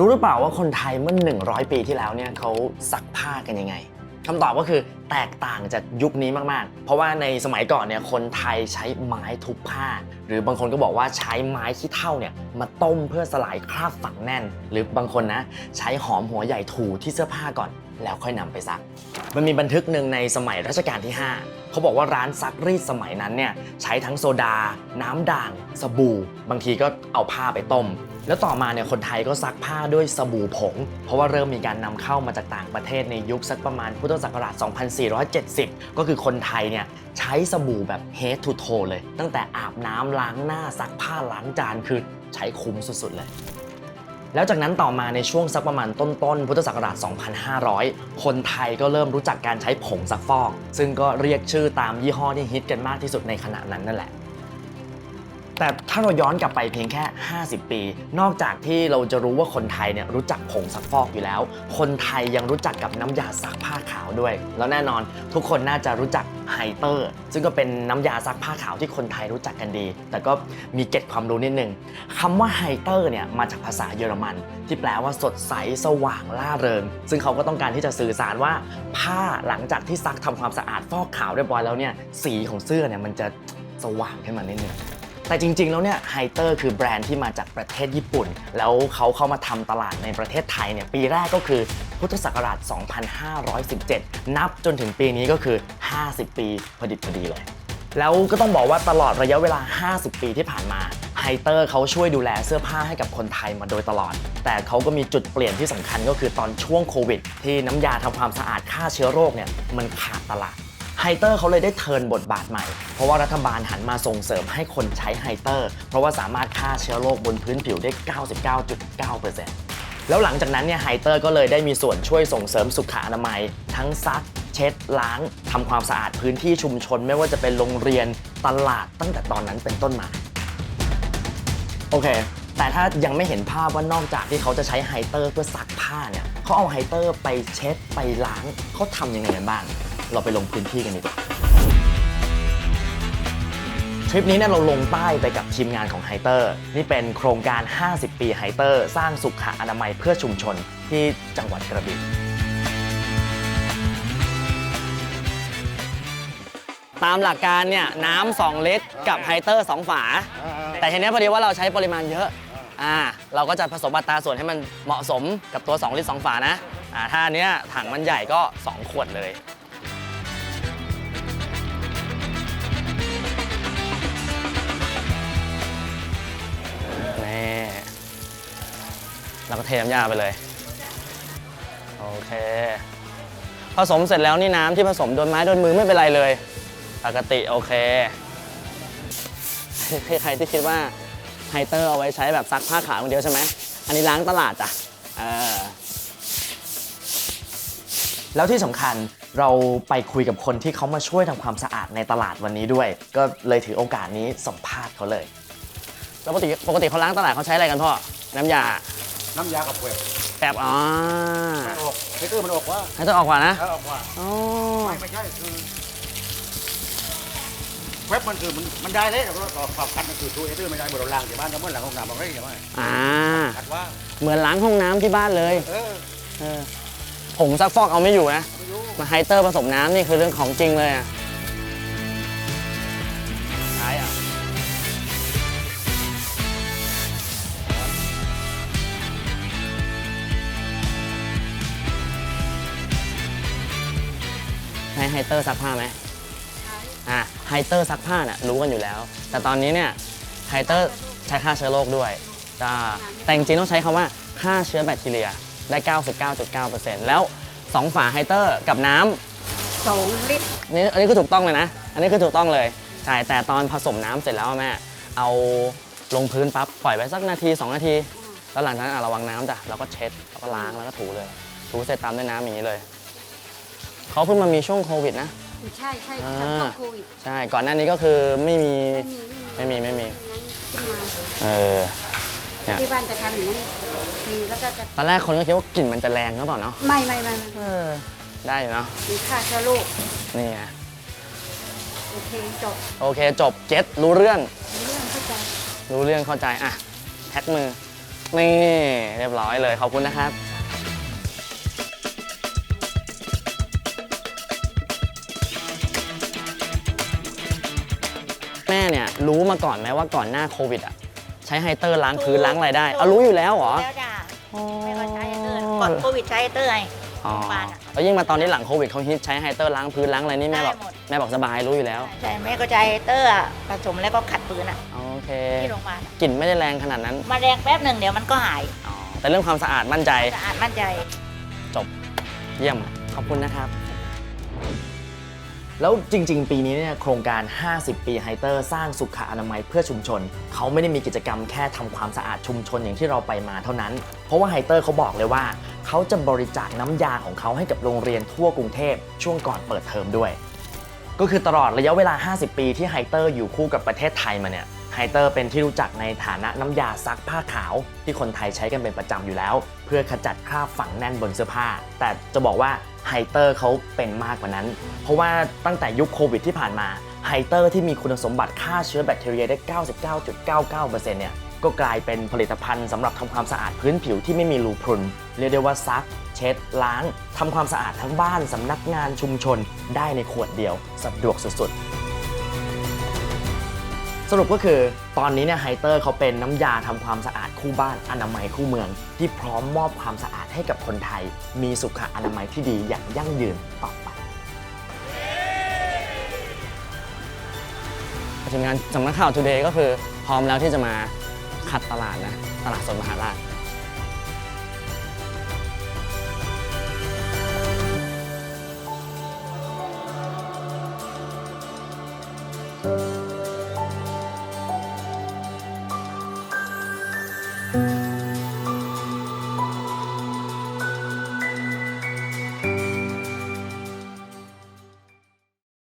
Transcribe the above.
รู้หรือเปล่าว่าคนไทยเมื่อ 100 ปีที่แล้วเนี่ยเขาซักผ้ากันยังไงคำตอบก็คือ แตกต่างจากยุคนี้มากๆ เพราะว่าในสมัยก่อนเนี่ยคนไทยใช้ไม้ทุบผ้า หรือบางคนก็บอกว่าใช้ไม้ขี้เถ้าเนี่ยมาต้มเพื่อสลายคราบฝังแน่น หรือบางคนนะใช้หอมหัวใหญ่ถูที่เสื้อผ้าก่อน แล้วค่อยนำไปซัก มันมีบันทึกหนึ่งในสมัยรัชกาลที่ 5 เขาบอกว่าร้านซักรีดสมัยนั้นเนี่ยใช้ทั้งโซดา น้ำด่าง สบู่ บางทีก็เอาผ้าไปต้มแล้วต่อมาเนี่ยคนไทยก็ซักผ้าด้วยสบู่ผง เพราะว่าเริ่มมีการนำเข้ามาจากต่างประเทศในยุคสักประมาณพุทธศักราช470 ก็คือคนไทยเนี่ยใช้สบู่แบบ head to toe เลย ตั้งแต่อาบน้ำล้างหน้าซักผ้าล้างจานคือใช้คุ้มสุดๆเลยแล้วจากนั้นต่อมาในช่วงสักประมาณต้นๆ พุทธศักราช 2500 คนไทยก็เริ่มรู้จักการใช้ผงซักฟอก ซึ่งก็เรียกชื่อตามยี่ห้อที่ฮิตกันมากที่สุดในขณะนั้นนั่นแหละ แต่ถ้าเราย้อนกลับไปเพียงแค่ 50 ปี นอกจากที่เราจะรู้ว่าคนไทยเนี่ยรู้จักผงซักฟอกอยู่แล้ว คนไทยยังรู้จักกับน้ำยาซักผ้าขาวด้วย แล้วแน่นอนทุกคนน่าจะรู้จักไฮเตอร์ ซึ่งก็เป็นน้ำยาซักผ้าขาวที่คนไทยรู้จักกันดี แต่ก็มีเกร็ดความรู้นิดนึงคำว่าไฮเตอร์เนี่ยมาจากภาษาเยอรมัน ที่แปลว่าสดใสสว่างล่าเริง ซึ่งเขาก็ต้องการที่จะสื่อสารว่า ผ้าหลังจากที่ซักทำความสะอาดฟอกขาวเรียบร้อยแล้วเนี่ยสีของเสื้อเนี่ยมันจะสว่างขึ้นมานิดนึง แต่จริง ๆ แล้วเนี่ยไฮเตอร์คือแบรนด์ที่มาจากประเทศญี่ปุ่น แล้วเขาเข้ามาทำตลาดในประเทศไทยเนี่ยปีแรกก็คือพุทธศักราช 2517 นับจนถึงปีนี้ก็คือ 50 ปีพอดิบพอดีเลย แล้วก็ต้องบอกว่าตลอดระยะเวลา 50 ปีที่ผ่านมาไฮเตอร์เขาช่วยดูแลเสื้อผ้าให้กับคนไทยมาโดยตลอด แต่เขาก็มีจุดเปลี่ยนที่สำคัญก็คือตอนช่วงโควิด ที่น้ำยาทำความสะอาดฆ่าเชื้อโรคเนี่ยมันขาดตลาด ไฮเตอร์เขาเลยได้เทิร์นบทบาทใหม่ เพราะว่ารัฐบาลหันมาส่งเสริมให้คนใช้ไฮเตอร์ เพราะว่าสามารถฆ่าเชื้อโรคบนพื้นผิวได้ 99.9%แล้วหลังจากนั้นเนี่ยไฮเตอร์ก็เลยได้มีส่วนช่วยส่งเสริมสุขอนามัย ทั้งซักเช็ดล้างทำความสะอาดพื้นที่ชุมชน ไม่ว่าจะเป็นโรงเรียนตลาดตั้งแต่ตอนนั้นเป็นต้นมาโอเค แต่ถ้ายังไม่เห็นภาพว่านอกจากที่เขาจะใช้ไฮเตอร์เพื่อซักผ้าเนี่ยเขาเอาไฮเตอร์ไปเช็ดไปล้างเขาทำยังไงกันบ้าง เราไปลงพื้นที่กันดีกว่าทริปนี้เนี่ยเราลงใต้ไปกับทีมงานของไฮเตอร์นี่เป็นโครงการ 50 ปีไฮเตอร์ สร้างสุขอนามัยเพื่อชุมชนที่จังหวัดกระบี่ตามหลักการเนี่ยน้ำ2ลิตรกับไฮเตอร์ 2 ฝา แต่ทีเนี้ยพอดีว่าเราใช้ปริมาณเยอะอ่าเราก็จะผสมอัตราส่วนให้มันเหมาะสมกับตัว 2 ลิตร 2 ฝานะอ่าถ้านเนี้ยถังมันใหญ่ก็ 2 ขวดเลย เราก็เทน้ำยาไปเลย โอเค ผสมเสร็จแล้วนี่น้ำที่ผสมโดนไม้โดนมือไม่เป็นไรเลย ปกติโอเค ใครที่คิดว่าไฮเตอร์เอาไว้ใช้แบบซักผ้าขาวคนเดียวใช่ไหม อันนี้ล้างตลาดจ้ะเออแล้วที่สำคัญเราไปคุยกับคนที่เขามาช่วยทำความสะอาดในตลาดวันนี้ด้วย ก็เลยถือโอกาสนี้สัมภาษณ์เขาเลย แล้วปกติปกติเขาล้างตลาดเขาใช้อะไรกันพ่อ น้ำยา น้ำยากับเปลือกแบบอ๋อมันออกเฮเตอร์มันออกว่าให้ต้องออกกว่านะถ้าออกว่าอ๋อไม่ไม่ใช่คือเว็บมันคือมันมันได้เลยแต่ว่าต่อความคัดมันคือทูเฮเตอร์ไม่ได้บนเราล่างจากบ้านเราเมื่อหลังห้องน้ำเราไม่ได้ใช่ไหมอ่าคัดว่าเหมือนล้างห้องน้ำที่บ้านเลยเออเออผงซักฟอกเอาไม่อยู่นะไม่รู้มาไฮเตอร์ผสมน้ำนี่คือเรื่องของจริงเลยอะ ไฮเตอร์ซักผ้าไหมอะไฮเตอร์ซักผ้าน่ะรู้กันอยู่แล้ว แต่ตอนนี้เนี่ยไฮเตอร์ใช้ฆ่าเชื้อโรคด้วยจ้าแต่จริงๆต้องใช้คำว่าฆ่าเชื้อแบคทีเรียได้ 99.9%แล้ว 2 ฝาไฮเตอร์กับน้ำสองลิตรนี่อันนี้คือถูกต้องเลยนะ อันนี้คือถูกต้องเลยใช่แต่ตอนผสมน้ำเสร็จแล้วอะแม่เอาลงพื้นปั๊บปล่อยไปสักนาที 2 นาที แล้วหลังจากนั้นอะระวังน้ำจ้ะแล้วก็เช็ดแล้วก็ล้างแล้วก็ถูเลย ถูเสร็จตามด้วยน้ำอย่างนี้เลย เขาเพิ่งมามีช่วงโควิดนะ ใช่ใช่อ่าตอนโควิดใช่ ก่อนหน้านี้ก็คือไม่มี ไม่มีไม่มีไม่มีงั้นขึ้นมาเออ เนี่ย ที่บ้านจะทำอย่างนี้ทีแล้วก็จะตอนแรกคนก็คิดว่ากลิ่นมันจะแรงหรือเปล่าเนาะไม่ไม่ไม่ไม่เออได้อยู่เนาะมีค่าเชื้อโรคนี่ไงโอเคจบโอเคจบเก็ตรู้เรื่อง เรื่องเข้าใจ รู้เรื่องเข้าใจ อะ แท็กมือ นี่ เรียบร้อยเลย ขอบคุณนะครับ แม่เนี่ยรู้มาก่อนไหมว่าก่อนหน้าโควิดอะใช้ไฮเตอร์ล้างพื้นล้างอะไรได้เอารู้อยู่แล้วเหรอแล้วจ้ะไม่ก็ใช้ไฮเตอร์ก่อนโควิดใช้ไฮเตอร์ไงอ๋อโรงพยาบาลอะแล้วยิ่งมาตอนนี้หลังโควิดเขาฮิตใช้ไฮเตอร์ล้างพื้นล้างอะไรนี่แม่บอกได้หมดแม่บอกสบายรู้อยู่แล้วใช่แม่ก็ใช้ไฮเตอร์อะผสมแล้วก็ขัดปืนอะโอเคที่โรงพยาบาลอะกลิ่นไม่ได้แรงขนาดนั้นมาแรงแป๊บหนึ่งเดี๋ยวมันก็หายแต่เรื่องความสะอาดมั่นใจสะอาดมั่นใจเยี่ยมขอบคุณนะครับ แล้วจริง ๆ ปีนี้เนี่ยโครงการ 50 ปีไฮเตอร์ สร้างสุขอนามัยเพื่อชุมชน เขาไม่ได้มีกิจกรรมแค่ทำความสะอาดชุมชนอย่างที่เราไปมาเท่านั้น เพราะว่าไฮเตอร์เขาบอกเลยว่า เขาจะบริจาคน้ำยาของเขาให้กับโรงเรียนทั่วกรุงเทพช่วงก่อนเปิดเทอมด้วย ก็คือตลอดระยะเวลา 50 ปีที่ไฮเตอร์อยู่คู่กับประเทศไทยมาเนี่ย ไฮเตอร์เป็นที่รู้จักในฐานะน้ำยาซักผ้าขาว ที่คนไทยใช้กันเป็นประจำอยู่แล้ว เพื่อขจัดคราบฝังแน่นบนเสื้อผ้า แต่จะบอกว่าไฮเตอร์เขาเป็นมากกว่านั้น เพราะว่าตั้งแต่ยุคโควิดที่ผ่านมาไฮเตอร์ที่มีคุณสมบัติฆ่าเชื้อแบคทีเรียได้ 99.99%เนี่ยก็กลายเป็นผลิตภัณฑ์สำหรับทำความสะอาดพื้นผิวที่ไม่มีรูพรุน เรียกได้ว่าซัก เช็ด ล้างทำความสะอาดทั้งบ้านสำนักงานชุมชน ได้ในขวดเดียวสะดวกสุดๆ สรุปก็คือตอนนี้เนี่ยไฮเตอร์เขาเป็นน้ำยาทำความสะอาดคู่บ้านอนามัยคู่เมือง ที่พร้อมมอบความสะอาดให้กับคนไทย มีสุขอนามัยที่ดีอย่างยั่งยืนต่อไปทีมงานสำนักข่าว Today ก็คือพร้อมแล้วที่จะมาขัดตลาดนะ ตลาดสดมหาราช